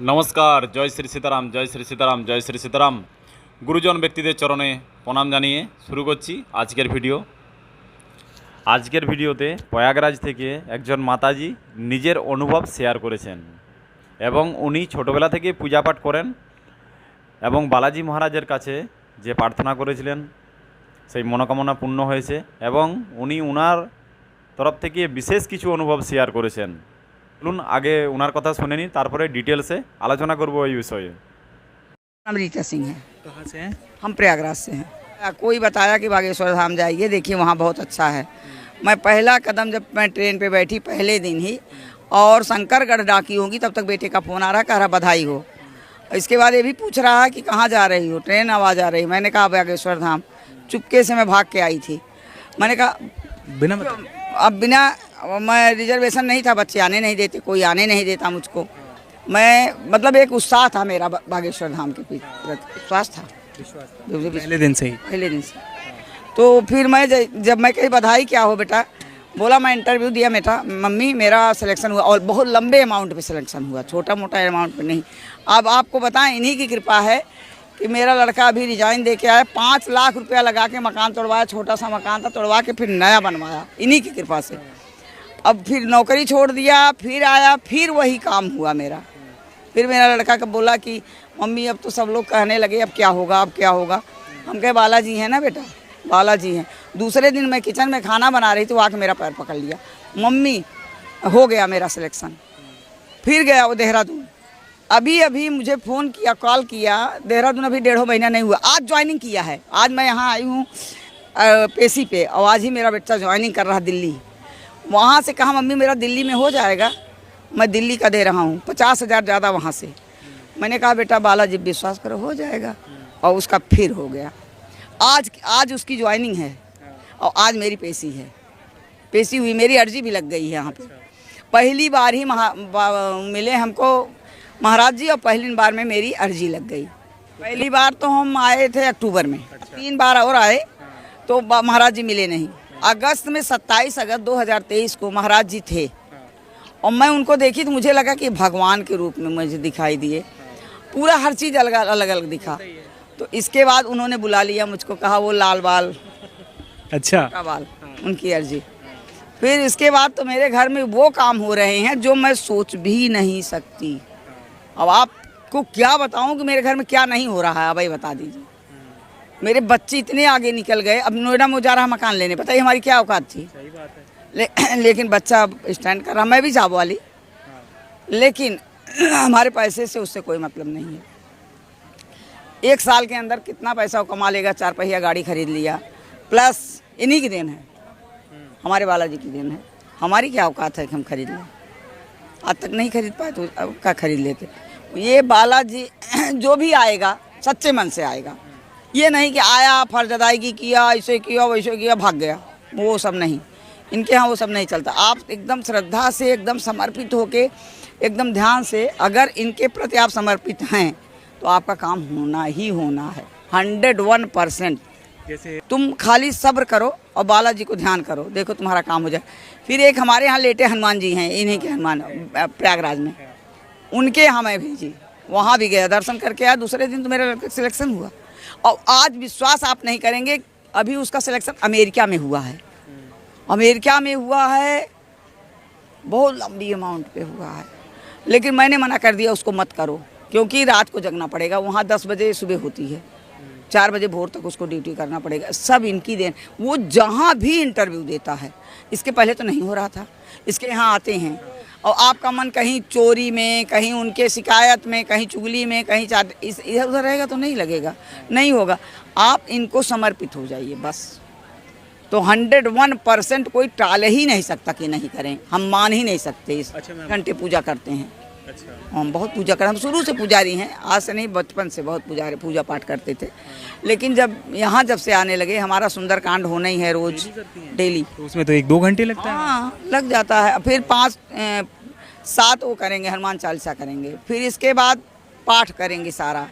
নমস্কার, জয় শ্রী সীতারাম, জয় শ্রী সীতারাম, জয় শ্রী সীতারাম। গুরুজন ব্যক্তিদের চরণে প্রণাম জানিয়ে শুরু করছি আজকের ভিডিও। আজকের ভিডিওতে প্রয়াগরাজ থেকে একজন মাতাজি নিজের অনুভব শেয়ার করেছেন এবং উনি ছোটোবেলা থেকে পূজাপাঠ করেন এবং বালাজি মহারাজের কাছে যে প্রার্থনা করেছিলেন, সেই মনোকামনা পূর্ণ হয়েছে এবং উনি উনার তরফ থেকে বিশেষ কিছু অনুভব শেয়ার করেছেন। চলুন আগে ওনার কথা শুনে নিই তারপরে ডিটেলসে আলোচনা করবো এই বিষয়ে नाम रीता सिंह है कहाँ से हैं हम प्रयागराज से हैं कोई बताया कि बागेश्वर धाम जाइए देखिए वहाँ बहुत अच्छा है मैं पहला कदम जब मैं ट्रेन पे बैठी पहले दिन ही और शंकरगढ़ डाकी होगी तब तक बेटे का फ़ोन आ रहा कह रहा बधाई हो इसके बाद ये भी पूछ रहा है कि कहाँ जा रही हो ट्रेन आवाज़ आ रही मैंने कहा बागेश्वर धाम चुपके से मैं भाग के आई थी मैंने कहा बिना बताए अब बिना मैं रिजर्वेशन नहीं था बच्चे आने नहीं देते कोई आने नहीं देता मुझको। मैं मतलब एक उत्साह था मेरा बागेश्वर धाम के प्रति विश्वास था। पहले दिन से ही। पहले दिन से। तो फिर मैं जब मैं कही बधाई क्या हो बेटा? बोला मैं इंटरव्यू दिया बेटा मम्मी मेरा सिलेक्शन हुआ और बहुत लंबे अमाउंट पे सिलेक्शन हुआ छोटा मोटा अमाउंट पे नहीं। अब आपको बताएँ इन्हीं की कृपा है कि मेरा लड़का अभी रिजाइन दे के आया पाँच लाख रुपया लगा के मकान तोड़वाया छोटा सा मकान था तोड़वा के फिर नया बनवाया। इन्हीं की कृपा से। अब फिर नौकरी छोड़ दिया, फिर आया, फिर वही काम हुआ मेरा। फिर मेरा लड़का का बोला कि, मम्मी, अब तो सब लोग कहने लगे, अब क्या होगा, अब क्या होगा? हम कहे, बालाजी हैं ना बेटा? बालाजी हैं। दूसरे दिन मैं किचन में खाना बना रही थी, वो आके मेरा पैर पकड़ लिया। मम्मी, हो गया मेरा सिलेक्शन फिर गया वो देहरादून। अभी अभी मुझे फ़ोन किया कॉल किया, देहरादून अभी डेढ़ महीना नहीं हुआ। आज ज्वाइनिंग किया है। आज मैं यहाँ आई हूँ पेशी पे। और आज ही मेरा बच्चा ज्वाइनिंग कर रहा दिल्ली। वहाँ से कहा, मम्मी, मेरा दिल्ली में हो जाएगा, मैं दिल्ली का दे रहा हूँ, पचास हज़ार ज़्यादा वहाँ से। मैंने कहा, बेटा बालाजी, विश्वास करो, हो जाएगा। और उसका फिर हो गया। आज आज उसकी ज्वाइनिंग है और आज मेरी पेशी है। पेशी हुई, मेरी अर्जी भी लग गई है यहाँ पर पहली बार ही महा मिले हमको महाराज जी और पहली बार में मेरी अर्जी लग गई। पहली बार तो हम आए थे अक्टूबर में। तीन बार और आए तो महाराज जी मिले नहीं। अगस्त में 27 अगस्त 2023 को महाराज जी थे। और मैं उनको देखी तो मुझे लगा कि भगवान के रूप में मुझे दिखाई दिए। पूरा हर चीज़ अलग अलग अलग दिखा। तो इसके बाद उन्होंने बुला लिया मुझको कहा वो लाल बाल। अच्छा। बाल उनकी अर्जी। फिर इसके बाद तो मेरे घर में वो काम हो रहे हैं जो मैं सोच भी नहीं सकती। अब आपको क्या बताऊँ कि मेरे घर में क्या नहीं हो रहा है? अब ये बता दीजिए। मेरे बच्चे इतने आगे निकल गए। अब नोएडा में जा रहा मकान लेने बताइए हमारी क्या औकात थी? सही बात है। ले, लेकिन बच्चा अब स्टैंड कर रहा मैं भी जाब वाली। लेकिन हमारे पैसे से उससे कोई मतलब नहीं है। एक साल के अंदर कितना पैसा वो कमा लेगा चार पहिया गाड़ी खरीद लिया प्लस इन्हीं की देन है। हमारे बालाजी की देन है। हमारी क्या औकात है कि हम खरीद लें? आज तक नहीं खरीद पाए तो अब क्या खरीद लेते? ये बालाजी जो भी आएगा सच्चे मन से आएगा। ये नहीं कि आया फ़र्ज़ अदायगी किया ऐसे किया वैसे किया भाग गया। वो सब नहीं। इनके यहाँ वो सब नहीं चलता। आप एकदम श्रद्धा से एकदम समर्पित होके एकदम ध्यान से अगर इनके प्रति आप समर्पित हैं तो आपका काम होना ही होना है। Hundred one percent. जैसे तुम खाली सब्र करो और बालाजी को ध्यान करो। देखो तुम्हारा काम हो जाए। फिर एक हमारे यहाँ लेटे हनुमान जी हैं इन्हीं के हनुमान प्रयागराज में। उनके यहाँ मैं भेजी वहाँ भी गया। दर्शन करके आया। दूसरे दिन तो मेरा सिलेक्शन हुआ। और आज विश्वास आप नहीं करेंगे, अभी उसका सिलेक्शन अमेरिका में हुआ है। अमेरिका में हुआ है, बहुत लंबी अमाउंट पे हुआ है। लेकिन मैंने मना कर दिया, उसको मत करो, क्योंकि रात को जगना पड़ेगा, वहाँ दस बजे सुबह होती है। चार बजे भोर तक उसको ड्यूटी करना पड़ेगा। सब इनकी देन। वो जहाँ भी इंटरव्यू देता है इसके पहले तो नहीं हो रहा था। इसके यहाँ आते हैं। और आपका मन कहीं चोरी में कहीं उनके शिकायत में कहीं चुगली में कहीं चाट इस इधर उधर रहेगा तो नहीं लगेगा। नहीं होगा। आप इनको समर्पित हो जाइए बस। तो हंड्रेड वन परसेंट कोई टाल ही नहीं सकता कि नहीं करें। हम मान ही नहीं सकते इस घंटे अच्छा घंटे पूजा करते हैं। अच्छा। हम बहुत पूजा कर हम शुरू से पुजारी हैं आज से नहीं बचपन से बहुत पुजारी पूजा पाठ करते थे। लेकिन जब यहाँ जब से आने लगे हमारा सुंदर कांड होना ही है रोज डेली तो उसमें तो एक दो घंटे लगता है। हाँ लग जाता है। फिर पाँच सात वो करेंगे हनुमान चालीसा करेंगे। फिर इसके बाद पाठ करेंगे सारा।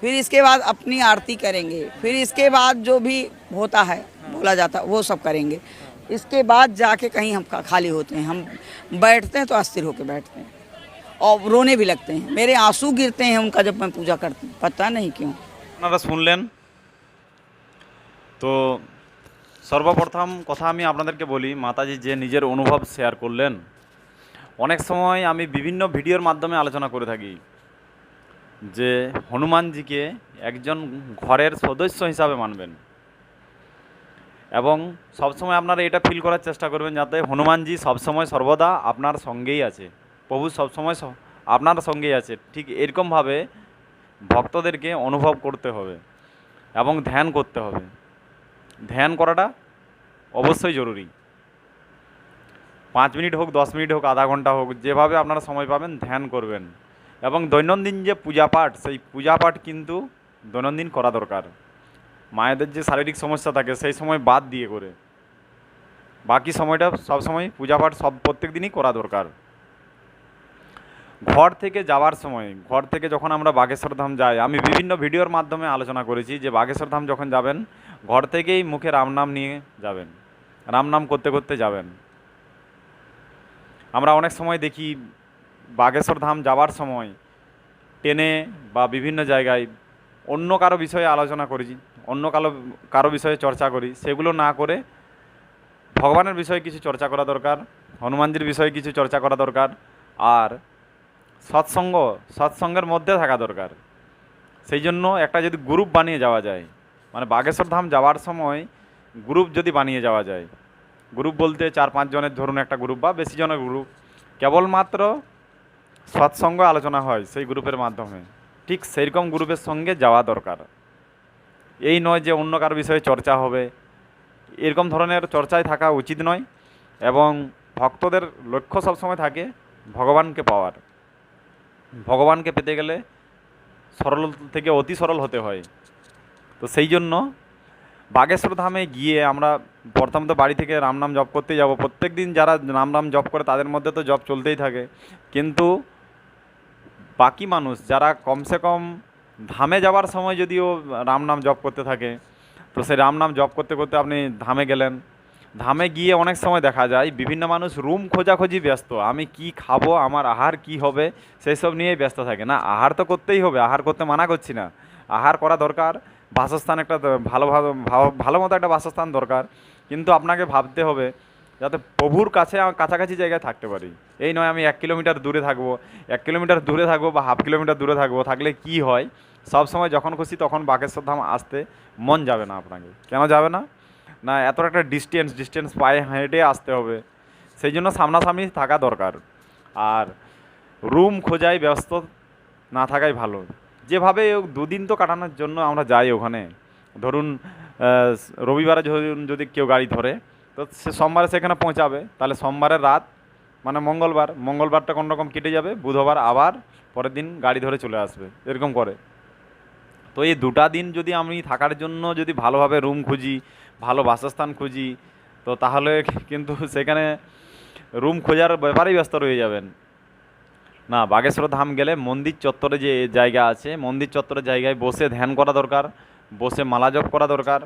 फिर इसके बाद अपनी आरती करेंगे। फिर इसके बाद जो भी होता है बोला जाता है वो सब करेंगे। इसके बाद जाके कहीं हम खाली होते हैं। हम बैठते हैं तो अस्थिर होकर बैठते हैं। और रोने भी लगते हैं मेरे आंसू गिरते हैं उनका जब मैं पूजा करती हूँ पता नहीं क्यों আপনারা শুনলেন তো সর্বপ্রথম কথা আমি আপনাদেরকে বলি মাতাজি যে নিজের অনুভব শেয়ার করলেন অনেক সময় আমি বিভিন্ন ভিডিওর মাধ্যমে আলোচনা করে থাকি যে হনুমানজিকে একজন ঘরের সদস্য হিসাবে মানবেন এবং সবসময় আপনারা এটা ফিল করার চেষ্টা করবেন যাতে হনুমানজি সবসময় সর্বদা আপনার সঙ্গেই আছে প্রভু সবসময় আপনার সঙ্গেই আছে। ঠিক এরকমভাবে ভক্তদেরকে অনুভব করতে হবে এবং ধ্যান করতে হবে। ধ্যান করাটা অবশ্যই জরুরি। পাঁচ মিনিট হোক, দশ মিনিট হোক, আধা ঘণ্টা হোক, যেভাবে আপনারা সময় পাবেন ধ্যান করবেন। এবং দৈনন্দিন যে পূজা পাঠ সেই পূজা পাঠ কিন্তু দৈনন্দিন করা দরকার। মায়েদের যে শারীরিক সমস্যা থাকে, সেই সময় বাদ দিয়ে করে। বাকি সময়টা সব সময় পূজা পাঠ সব প্রত্যেক দিনই করা দরকার। ঘর থেকে যাওয়ার সময়, ঘর থেকে যখন আমরা বাগেশ্বর ধাম যাই, আমি বিভিন্ন ভিডিওর মাধ্যমে আলোচনা করেছি যে বাগেশ্বর ধাম যখন যাবেন, ঘর থেকেই মুখে রামনাম নিয়ে যাবেন রামনাম করতে করতে যাবেন। আমরা অনেক সময় দেখি বাগেশ্বর ধাম যাওয়ার সময় ট্রেনে বা বিভিন্ন জায়গায় অন্য কারও বিষয়ে আলোচনা করি, অন্য কারও কারও বিষয়ে চর্চা করি, সেগুলো না করে ভগবানের বিষয়ে কিছু চর্চা করা দরকার, হনুমানজির বিষয়ে কিছু চর্চা করা দরকার, আর সৎসঙ্গ, সৎসঙ্গের মধ্যে থাকা দরকার। সেই জন্য একটা যদি গ্রুপ বানিয়ে যাওয়া যায় মানে বাগেশ্বর ধাম যাওয়ার সময় গ্রুপ যদি বানিয়ে যাওয়া যায় গ্রুপ বলতে চার পাঁচ জনের ধরুন একটা গ্রুপ বা বেশি জনের গ্রুপ কেবলমাত্র সৎসঙ্গ আলোচনা হয় সেই গ্রুপের মাধ্যমে, ঠিক সেইরকম গ্রুপের সঙ্গে যাওয়া দরকার। এই নয় যে অন্য কারও বিষয়ে চর্চা হবে, এরকম ধরনের চর্চায় থাকা উচিত নয় এবং ভক্তদের লক্ষ্য সবসময় থাকে ভগবানকে পাওয়ার। ভগবানকে পেতে গেলে সরল থেকে অতি সরল হতে হয়। তো সেই জন্য বাগেশ্বর ধামে গিয়ে আমরা প্রথমত বাড়ি থেকে রাম নাম জপ করতে যাব। প্রত্যেক দিন যারা রাম নাম জপ করে তাদের মধ্যে তো জপ চলতেই থাকে। কিন্তু বাকি মানুষ যারা কমসে কম ধামে যাওয়ার সময় যদিও রাম নাম জপ করতে থাকে, তো সেই রাম নাম জপ করতে করতে আপনি ধামে গেলেন। ধামে গিয়ে অনেক সময় দেখা যায়, বিভিন্ন মানুষ রুম খোঁজাখুঁজি ব্যস্ত। আমি কি খাব, আমার আহার কি হবে সেই সব নিয়েই ব্যস্ত থাকে না। আহার তো করতেই হবে, আহার করতে মানা করছি না। আহার করা দরকার, বাসস্থান একটা ভালো ভালো মতো একটা বাসস্থান দরকার। কিন্তু আপনাকে ভাবতে হবে, যাতে প্রভুর কাছে, কাছাকাছি জায়গায় থাকতে পারি। এই নয় আমি এক কিলোমিটার দূরে থাকব, এক কিলোমিটার দূরে থাকব বা হাফ কিলোমিটার দূরে থাকব, থাকলে কি হয়? সব সময় যখন খুশি তখন বাগেশ্বর ধাম আসতে মন যাবে না আপনাকে। কেন যাবে না? না, এত একটা ডিস্টেন্স ডিস্টেন্স পায়ে হেঁটে আসতে হবে। সেই জন্য সামনাসামনি থাকা দরকার। আর রুম খোঁজায় ব্যস্ত, না থাকাই ভালো। যেভাবে দুদিন তো কাটানোর জন্য আমরা যাই ওখানে। ধরুন রবিবারে ধরুন যদি কেউ গাড়ি ধরে, তো সে সোমবারে সেখানে পৌঁছাবে। তাহলে সোমবারের রাত মানে মঙ্গলবার, মঙ্গলবারটা কোনোরকম কেটে যাবে, বুধবার আবার পরের দিন গাড়ি ধরে চলে আসবে, এরকম করে। তো এই দুটা দিন যদি আমি থাকার জন্য যদি ভালোভাবে রুম খুঁজি, ভালো বাসস্থান খুঁজি, তো তাহলে কিন্তু সেখানে রুম খোঁজার ব্যাপারেই ব্যস্ত রয়ে যাবেন। না, বাগেশ্বর ধাম গেলে মন্দির চত্বরে যে জায়গা আছে, মন্দির চত্বরের জায়গায় বসে ধ্যান করা দরকার, বসে মালা জপ করা দরকার,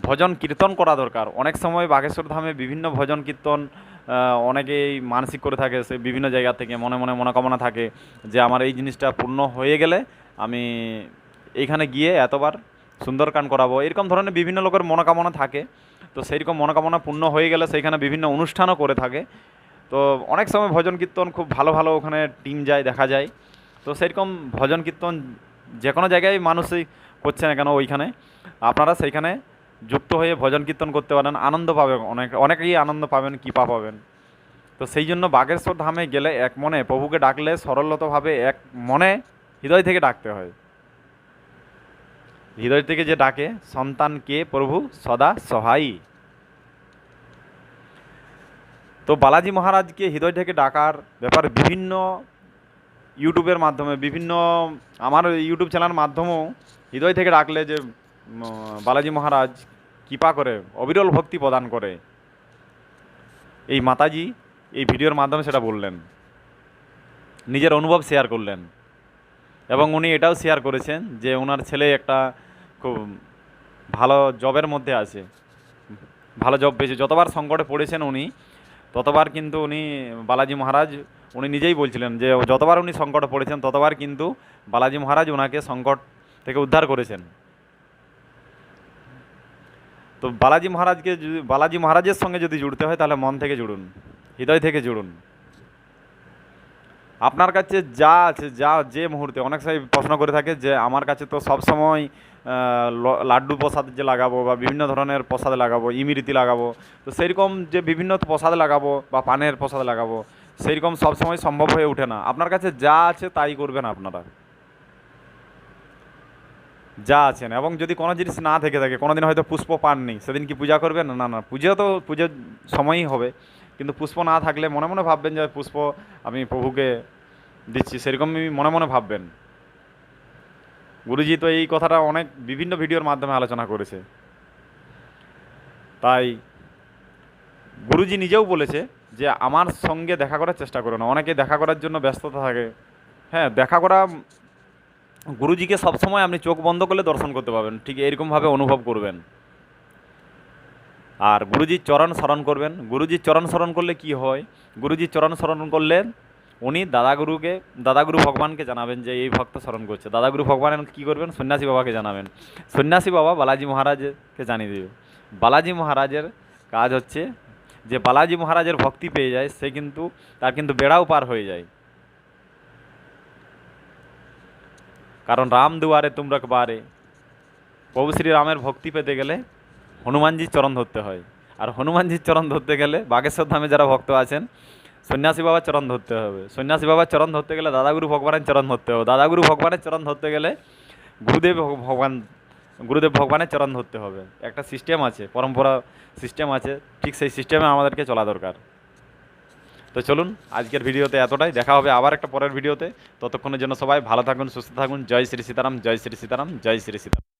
ভজন কীর্তন করা দরকার। অনেক সময় বাগেশ্বর ধামে বিভিন্ন ভজন কীর্তন অনেকেই মানসিক করে থাকে, সে বিভিন্ন জায়গা থেকে মনে মনে মনোকামনা থাকে যে আমার এই জিনিসটা পূর্ণ হয়ে গেলে আমি এইখানে গিয়ে এতবার সুন্দরকান করাবো। এরকম ধরনের বিভিন্ন লোকের মনোকামনা থাকে। তো সেইরকম মনোকামনা পূর্ণ হয়ে গেলে সেইখানে বিভিন্ন অনুষ্ঠানও করে থাকে। তো অনেক সময় ভজন কীর্তন খুব ভালো ভালো ওখানে টিম যায়, দেখা যায়। তো সেরকম ভজন কীর্তন যে কোনো জায়গায় মানুষই করছে না কেন ওইখানে। আপনারা সেইখানে যুক্ত হয়ে ভজন কীর্তন করতে পারেন, আনন্দ পাবেন অনেক, অনেকেই আনন্দ পাবেন, কৃপা পাবেন। তো সেই জন্য বাগেশ্বর ধামে গেলে এক মনে প্রভুকে ডাকলে সরলতভাবে এক মনে হৃদয় থেকে ডাকতে হয়। হৃদয় থেকে যে ডাকে, সন্তানকে প্রভু সদা সহায়ী। তো বালাজি মহারাজকে হৃদয় থেকে ডাকার ব্যাপারে বিভিন্ন ইউটিউবের মাধ্যমে, বিভিন্ন আমার ইউটিউব চ্যানেলের মাধ্যমেও হৃদয় থেকে ডাকলে যে বালাজি মহারাজ কৃপা করে, অবিরল ভক্তি প্রদান করে। এই মাতাজি এই ভিডিওর মাধ্যমে সেটা বললেন। নিজের অনুভব শেয়ার করলেন। এবং উনি এটাও শেয়ার করেছেন যে ওনার ছেলে একটা খুব ভালো জবের মধ্যে আছে। ভালো জব পেয়েছে। যতবার সংকটে পড়েছেন উনি, ততবার কিন্তু উনি বালাজি মহারাজ, উনি নিজেই বলছিলেন যে যতবার উনি সংকটে পড়েছেন, ততবার কিন্তু বালাজি মহারাজ ওনাকে সংকট থেকে উদ্ধার করেছেন। তো বালাজি মহারাজকে যদি, বালাজি মহারাজের সঙ্গে যদি জুড়তে হয়, তাহলে মন থেকে জুড়ুন, হৃদয় থেকে জুড়ুন। আপনার কাছে যা আছে, যা যে মুহূর্তে, অনেক সময় প্রশ্ন করে থাকে যে আমার কাছে তো সব সময় লাড্ডু প্রসাদ যে লাগাবো বা বিভিন্ন ধরনের প্রসাদ লাগাবো, ইমিরিতি লাগাবো, তো সেইরকম যে বিভিন্ন প্রসাদ লাগাবো বা পানের প্রসাদ লাগাবো, সেইরকম সবসময় সম্ভব হয়ে ওঠে না। আপনার কাছে যা আছে তাই করবেন আপনারা। যা আছেন, এবং যদি কোনো জিনিস না থেকে থাকে কোনো দিন হয়তো পুষ্প পাননি, সেদিন কি পূজা করবেন? না না, পুজো তো, পুজোর সময়ই হবে। কিন্তু পুষ্প না থাকলে মনে মনে ভাববেন যে পুষ্প আমি প্রভুকে দিচ্ছি, সেরকমই মনে মনে ভাববেন। গুরুজি তো এই কথাটা অনেক বিভিন্ন ভিডিওর মাধ্যমে আলোচনা করেছে। তাই গুরুজি নিজেও বলেছে যে আমার সঙ্গে দেখা করার চেষ্টা করো না। অনেকে দেখা করার জন্য ব্যস্ততা থাকে। হ্যাঁ দেখা করা গুরুজিকে সবসময় আপনি চোখ বন্ধ করলে দর্শন করতে পারবেন। ঠিক এরকমভাবে অনুভব করবেন। আর গুরুজির চরণ স্মরণ করবেন। গুরুজির চরণ স্মরণ করলে কি হয়? গুরুজির চরণ স্মরণ করলে উনি দাদাগুরুকে, দাদাগুরু ভগবানকে জানাবেন যে এই ভক্ত স্মরণ করছে। দাদাগুরু ভগবান কী করবেন? সন্ন্যাসী বাবাকে জানাবেন। সন্ন্যাসী বাবা বালাজি মহারাজকে জানিয়ে দেবে। বালাজি মহারাজের কাজ হচ্ছে যে বালাজি মহারাজের ভক্তি পেয়ে যায়, সে কিন্তু, তার কিন্তু বেড়াও পার হয়ে যায়। কারণ রাম দুয়ারে তুমরা বারে প্রভু শ্রী রামের ভক্তি পেতে গেলে হনুমানজির চরণ ধরতে হয়। আর হনুমানজির চরণ ধরতে গেলে বাগেশ্বর ধামে যারা ভক্ত আছেন, সন্ন্যাসী বাবার চরণ ধরতে হবে। সন্ন্যাসী বাবার চরণ ধরতে গেলে দাদাগুরু ভগবানের চরণ ধরতে হবে। দাদাগুরু ভগবানের চরণ ধরতে গেলে গুরুদেব ভগবান, গুরুদেব ভগবানের চরণ ধরতে হবে। একটা সিস্টেম আছে, পরম্পরা সিস্টেম আছে, ঠিক সেই সিস্টেমে আমাদেরকে চলা দরকার। তো চলুন, আজকের ভিডিওতে এতটাই। দেখা হবে আবার একটা পরের ভিডিওতে। ততক্ষণের জন্য সবাই ভালো থাকুন, সুস্থ থাকুন। জয় শ্রী সীতারাম, জয় শ্রী সীতারাম, জয় শ্রী সীতারাম।